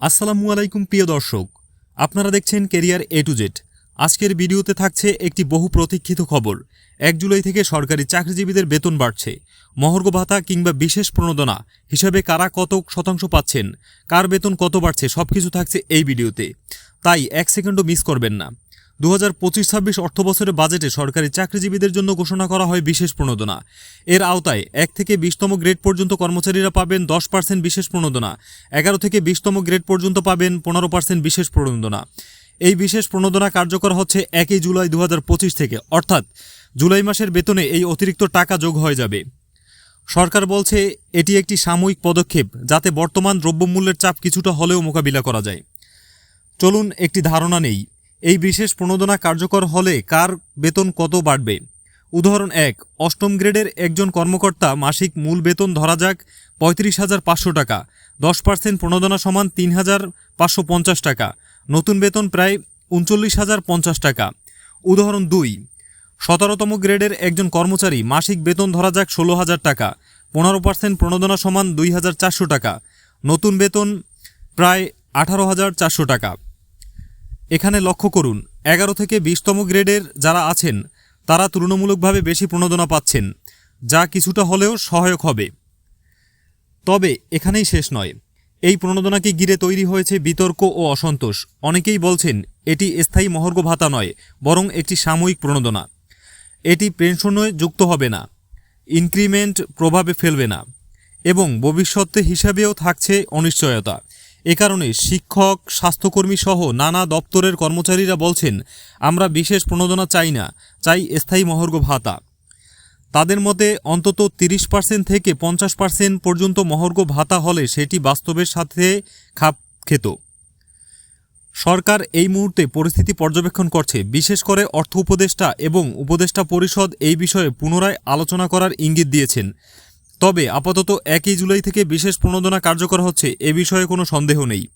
আসসালামু আলাইকুম, প্রিয় দর্শক। আপনারা দেখছেন কেরিয়ার এ টু জেড আজকের ভিডিওতে থাকছে একটি বহু প্রতীক্ষিত খবর। এক জুলাই থেকে সরকারি চাকরিজীবীদের বেতন বাড়ছে। মহর্গ ভাতা কিংবা বিশেষ প্রণোদনা হিসাবে কারা কত শতাংশ পাচ্ছেন, কার বেতন কত বাড়ছে সব কিছু থাকছে এই ভিডিওতে। তাই এক সেকেন্ডও মিস করবেন না। দু হাজার পঁচিশ ছাব্বিশ অর্থবছরের বাজেটে সরকারি চাকরিজীবীদের জন্য ঘোষণা করা হয় বিশেষ প্রণোদনা। এর আওতায় এক থেকে বিশতম গ্রেড পর্যন্ত কর্মচারীরা পাবেন দশ পার্সেন্ট বিশেষ প্রণোদনা, এগারো থেকে বিশতম গ্রেড পর্যন্ত পাবেন পনেরো পার্সেন্ট বিশেষ প্রণোদনা। এই বিশেষ প্রণোদনা কার্যকর হচ্ছে একই জুলাই দু হাজার পঁচিশ থেকে, অর্থাৎ জুলাই মাসের বেতনে এই অতিরিক্ত টাকা যোগ হয়ে যাবে। সরকার বলছে এটি একটি সাময়িক পদক্ষেপ যাতে বর্তমান দ্রব্যমূল্যের চাপ কিছুটা হলেও মোকাবিলা করা যায়। চলুন একটি ধারণা নেই। এই বিশেষ প্রণোদনা কার্যকর হলে কার বেতন কত বাড়বে? উদাহরণ এক, অষ্টম গ্রেডের একজন কর্মকর্তা মাসিক মূল বেতন ধরা যাক পঁয়ত্রিশ হাজার পাঁচশো টাকা, দশ পার্সেন্ট প্রণোদনা সমান তিন হাজার পাঁচশো পঞ্চাশ টাকা, নতুন বেতন প্রায় উনচল্লিশ হাজার পঞ্চাশ টাকা। উদাহরণ দুই, সতেরোতম গ্রেডের একজন কর্মচারী মাসিক বেতন ধরা যাক ষোলো হাজার টাকা, পনেরো পার্সেন্ট প্রণোদনা সমান দুই হাজার চারশো টাকা, নতুন বেতন প্রায় আঠারো হাজার চারশো টাকা। এখানে লক্ষ্য করুন, এগারো থেকে বিশতম গ্রেডের যারা আছেন, তারা তুলনামূলকভাবে বেশি প্রণোদনা পাচ্ছেন, যা কিছুটা হলেও সহায়ক হবে। তবে এখানেই শেষ নয়। এই প্রণোদনাকে ঘিরে তৈরি হয়েছে বিতর্ক ও অসন্তোষ। অনেকেই বলছেন, এটি স্থায়ী মহর্ঘ ভাতা নয়, বরং একটি সাময়িক প্রণোদনা। এটি পেনশনে যুক্ত হবে না। ইনক্রিমেন্ট প্রভাবে ফেলবে না। এবং ভবিষ্যতে হিসাবেও থাকছে অনিশ্চয়তা। এ কারণে শিক্ষক, স্বাস্থ্যকর্মী সহ নানা দপ্তরের কর্মচারীরা বলছেন, আমরা বিশেষ প্রণোদনা চাই না, চাই স্থায়ী মহর্ঘ ভাতা। তাদের মতে, অন্তত তিরিশ পার্সেন্ট থেকে পঞ্চাশ পার্সেন্ট পর্যন্ত মহর্ঘ ভাতা হলে সেটি বাস্তবের সাথে খাপ খেত। সরকার এই মুহূর্তে পরিস্থিতি পর্যবেক্ষণ করছে। বিশেষ করে অর্থ উপদেষ্টা এবং উপদেষ্টা পরিষদ এই বিষয়ে পুনরায় আলোচনা করার ইঙ্গিত দিয়েছেন। তবে আপাতত একই জুলাই থেকে বিশেষ প্রণোদনা কার্যকর হচ্ছে, এ বিষয়ে কোনো সন্দেহ নেই।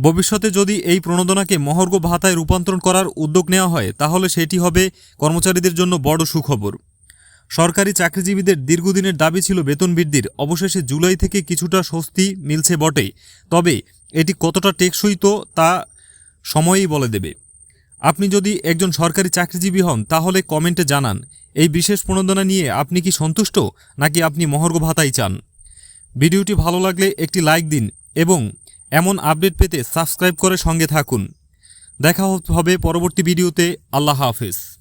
ভবিষ্যতে যদি এই প্রণোদনাকে মহর্ঘ ভাতায় রূপান্তরণ করার উদ্যোগ নেওয়া হয়, তাহলে সেটি হবে কর্মচারীদের জন্য বড় সুখবর। সরকারি চাকরিজীবীদের দীর্ঘদিনের দাবি ছিল বেতন বৃদ্ধির, অবশেষে জুলাই থেকে কিছুটা স্বস্তি মিলছে বটে। তবে এটি কতটা টেকসই তো তা সময়ই বলে দেবে। আপনি যদি একজন সরকারি চাকরিজীবী হন, তাহলে কমেন্টে জানান। এই বিশেষ প্রণোদনা নিয়ে আপনি কি সন্তুষ্ট, নাকি আপনি মহর্ঘ ভাতাই চান? ভিডিওটি ভালো লাগলে একটি লাইক দিন এবং এমন আপডেট পেতে সাবস্ক্রাইব করে সঙ্গে থাকুন। দেখা হবে পরবর্তী ভিডিওতে। আল্লাহ হাফেজ।